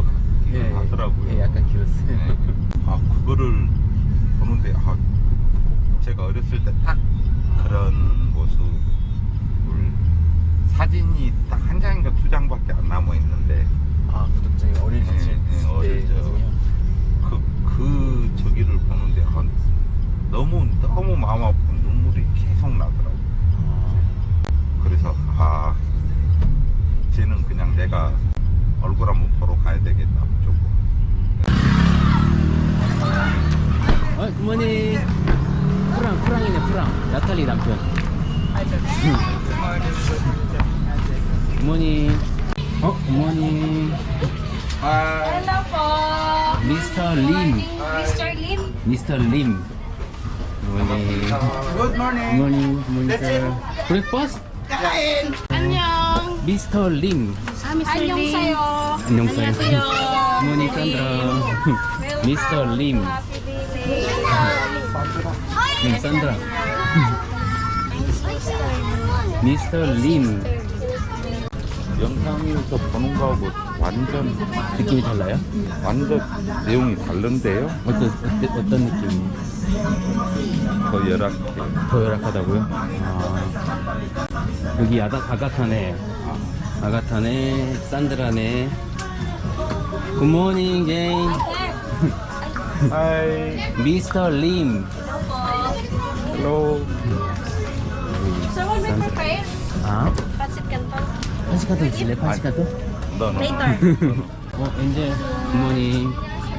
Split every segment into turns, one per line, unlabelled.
긴거 하더라고요
예, 약간 길었어요.
네. 아 그거를 보는데 아 제가 어렸을 때 딱 그런 모습을 사진이 딱 한 장인가 두 장밖에 안 남아 있는데
아 구독자님 어릴
네,
때
네, 어릴 적.
때거든요.
그, 그 저기를 보는데 아, 너무 너무 마음 아픈 눈물이 계속 나더라고
아,
그래서 아 쟤는 그냥 내가 얼굴 한번 보러 가야 되겠다 무조건
아, 굿모닝. 프랑, 프랑이네, 프랑. 나탈리 남편. 굿모닝. 어, 굿모닝.
Po,
미스터 림.
Mr. Lim.
미스터 림. 굿모닝.
Good morning.
굿모닝, 굿모닝, sir. 브렉퍼스트?
안녕.
미스터 림.
안녕 sa'yo.
안녕하세요.
안녕하세요.
굿모닝, 산드라. 미스터 림. 네, 산드라. 미스터 림.
영상에서 보는 거하고 완전
느낌이 달라요?
완전 내용이 다른데요
어떤, 어떤, 어떤 느낌이?
더 열악해
더 열악하다고요? 아, 여기 아다, 아가타네. 아 가타네, 산드라네. 굿모닝, 제인.
하이
미스터 림.
헬로
So what?
아?
Pasit canton.
판시카도 줄래? 판시카도?
너너
Later.
어, 엔젤. 굿모닝.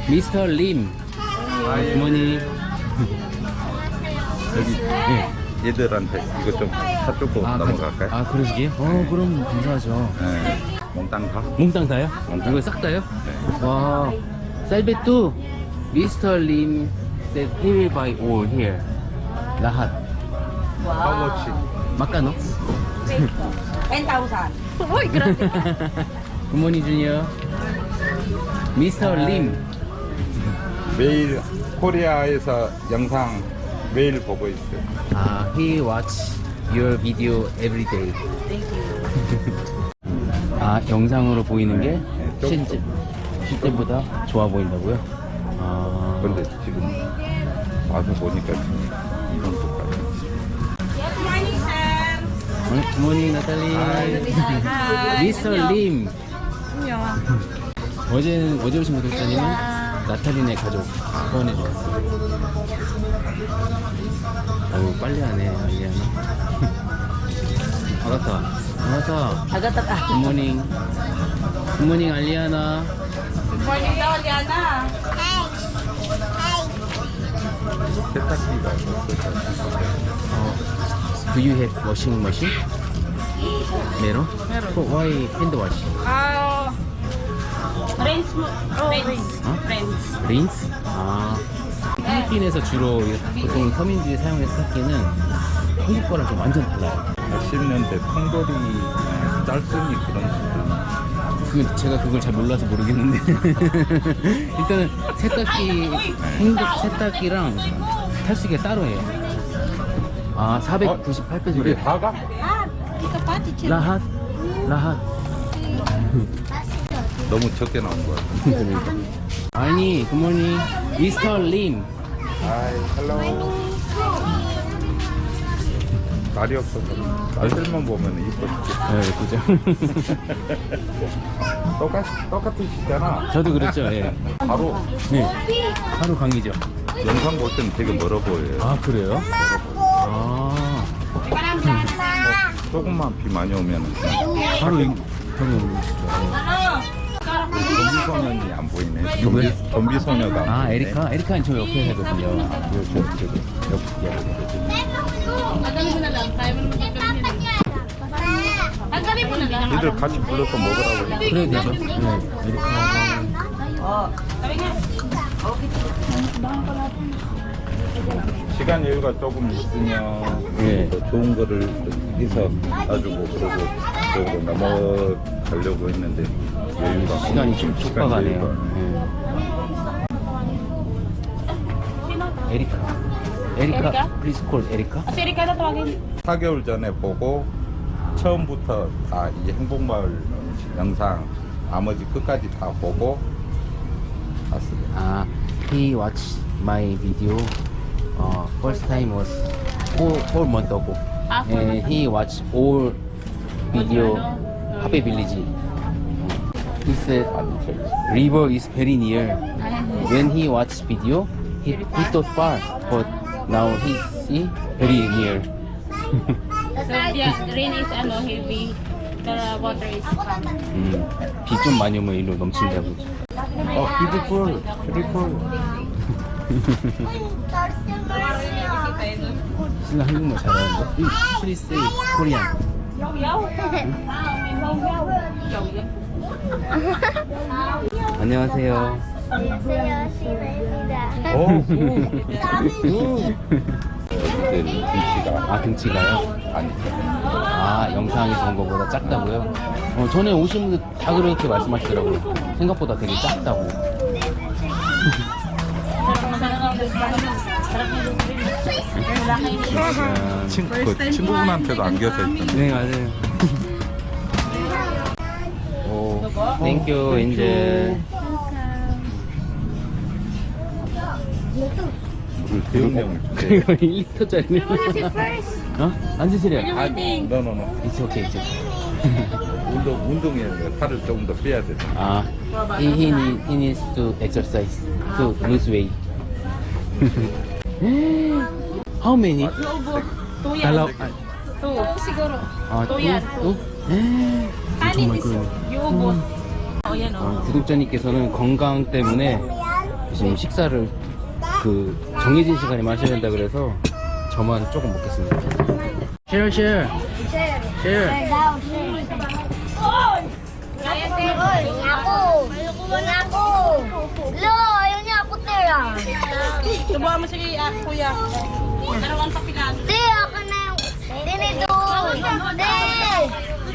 미스터 림. 굿모닝.
여기
예.
얘들한테 이거 좀 사주고
아,
넘어갈까요?
가- 아, 그러시게요? 어, 그럼 감사하죠.
네. 몽땅 다?
몽땅 다요?
몽땅.
이거 싹 다요?
네.
와, 쌀베뚜, 미스터 림 said he will buy all here. lahat.
하우머치
Magkano?
10,000. Uy, grabe.
굿모닝 주니어. 미스터 림.
매일 코리아에서 영상 매일 보고 있어요
아, he watch your video every day. 아, 영상으로 보이는
게좀
실제 실제보다 좋아 보인다고요? 아,
근데 지금 와서 보니까 지금 이런 것까지
Good morning, sir.
굿모닝 나탈리. 미스터 림. 어제 어제 오신 구독자님은 나탈리네 가족 소원해 주셨어요. 아유 빨리 하네 알리아나. 아가타 아가타
Agad
굿모닝 굿모닝 알리아나.
Morning daw, Liana.
세탁기가 어,
do you have washing machine? 메론? 메론. Why hand wash?
Ah, Friends.
어?
Friends.
린스? 아 필리핀에서 주로 보통 서민들이 사용해서 세탁기는 한국 거랑 좀 완전 달라요.
80년대 통돌이 짤순이 그런 식으로
그 제가 그걸 잘 몰라서 모르겠는데 일단은 세탁기 행복 세탁기랑 탈수기가 따로 해요. 아 498배
우리
소리.
다가?
라핫 라핫.
너무 적게 나온 거야
아니 굿모닝 미스터 림.
아이 헬로 날이 없어서 날들만 보면 이뻐 죽겠어
네 그죠.
똑같, 똑같으시잖아
저도 그랬죠. 예.
바로
네. 하루 강의죠.
영상 볼 때는 되게 멀어 보여요
아 그래요? 아
조금만 비 많이 오면
바로 이 바로 오시죠.
소년이 안 보이네? 좀비, 좀비 소녀가 안
아
보이네.
에리카 에리카는 저 옆에 살거든요.
요, 저, 저기 옆, 옆,
Tanggalin mo na lang.
니들 같이 불러서 먹으라고 해.
그래도 되죠? 네. 에리카.
시간 여유가 조금 있으면
예.
더 좋은 거를 해서 놔주고 그러고 그러고 넘어가려고 했는데 여유가
시간이 좀 촉박하네요. 네. 에리카. 에리카.
에리카?
Please call 에리카.
Ah.
4개월 전에 보고 처음부터 다 이 행복마을 영상 나머지 끝까지 다 보고 봤어요.
아, he watched my video. Uh, first time was four four months ago.
Ah,
and he watched all video? Happy Village. He said river is very near. When he watched video, he, he thought far, but now he see very near.
So, yeah, the rain is ano, heavy. The water is calm.
음, 비좀 많이 오면 일로 넘친다고. 어, beautiful, beautiful. 신나 한국말 잘하는데? 이, please say Korean. 안녕하세요.
오, 그때는 김치가
아, 등치가요?
아니
아, 영상에서 온 것보다 작다고요? 어, 전에 오신 분들 다 그렇게 말씀하시더라고요. 생각보다 되게 작다고. 짠.
친, 그 친구분한테도 안겨서 했던데
네, 맞아요. 오, 땡큐.
그 주세요.
그리고 1리터짜리. 어? 앉으시래요.
아, 너너너
It's okay, it's okay.
운동 운동해야 돼. 살을 조금 더 빼야 돼.
아, he, he, need, he needs to exercise to lose weight. How many?
Two yan.
Dalaw, ah,
Two. Siguro.
아,
Two
또?
yan.
또?
Kanin
정말
is
그러네.
yung ubos. Oh, yan oh.
어, 구독자님께서는 건강 때문에 지금 식사를 그 정해진 시간에 마셔야 된다 그래서 저만 조금 먹겠습니다. Share, share, share.
Subuhan mo si uh, kuya. Pero ang.
Di,
ako na yung... Di, ni doon.
Di!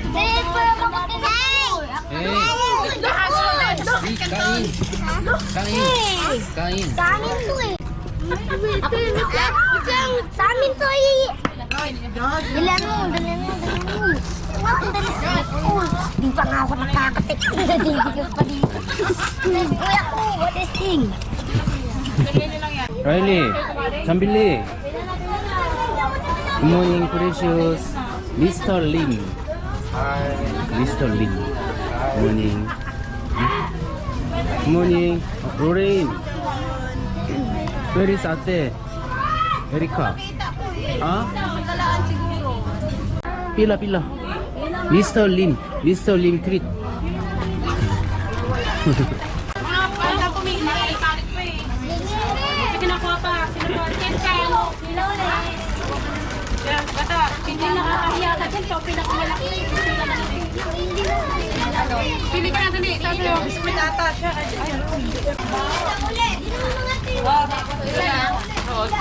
Di,
pero kapatid na
Kain! Kain! Kain! Kain to eh!
Sa amin to eh! Dalian mo, dalian mo, dalian mo! Di pa nga ako nakakatik. Hindi ka pa dito. Kuya ko, what is thing?
Riley, 잠빌리. Good morning, precious. Mr. Lim. Mr. Lim. Good morning. Good morning. Lorraine. Where is Ate? Erika. Ah? Pila, pila. Mr. Lim. Mr. Lim treat.
Mga Hindi nakakahiya ka dyan. Ikaw pinakamalaki. Hindi ka nakakahiya. Pili ka natin eh. Tatlo. Biskuit ata siya. Ay,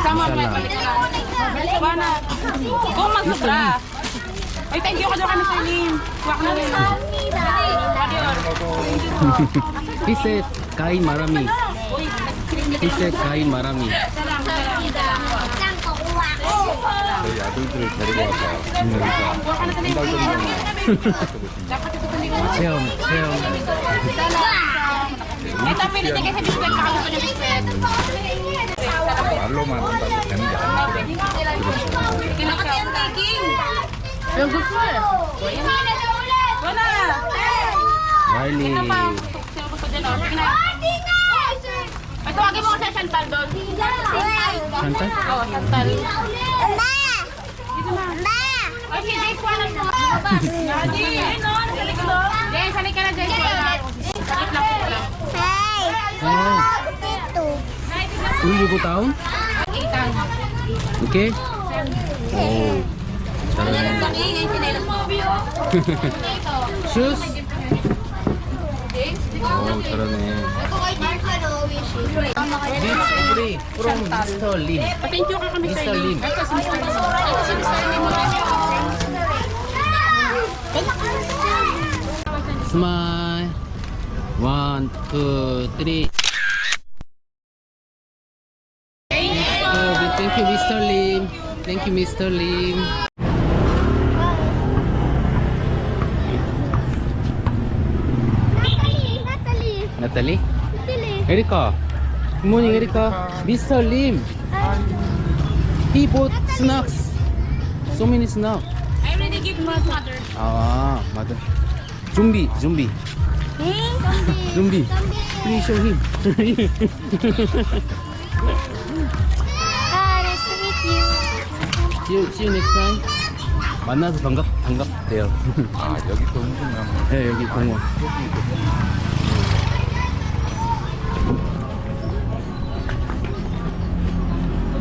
Sama mo
yung
balik ka. Bana. Kung magsobra. Ay, thank you ka daw kami sa ilim. Kuha ka na rin.
Iset, kain marami. Iset, kain marami.
Film,
film. Ito, pinili mo ko sa Chantal doon.
Chantal?
Oo, Chantal.
Ma! Ma!
Ay, si Jake ko alam mo. Daddy. Ayun o, nasa likod. Jake, salik ka na, Jake. Wala. Sakit lang ko lang.
Hey!
Hey,
Dito.
will you go down?
Itan.
Okay? Oh, 잘하네. 슈스? 오, 잘하네. 우리 from Mr. Lim.
Thank you ka kami
Mr. Lim.
Ito si Mr. Lim. Ito si Mr. Lim.
Smile. One, two, three. Oh, thank you, Mr. Lim. Thank you, Mr. Lim.
Natalie, Natalie,
Natalie? Morning, Erika. Mr. Lim. He bought snacks. So many snacks.
I already give my mother.
아, 맞아. 좀비, 좀비. 좀비. Please show him.
Ah, nice to meet you.
see, you, see you next time. 만나서 반갑, 반갑대요.
아 여기 또 은근히
네, 여기 공원.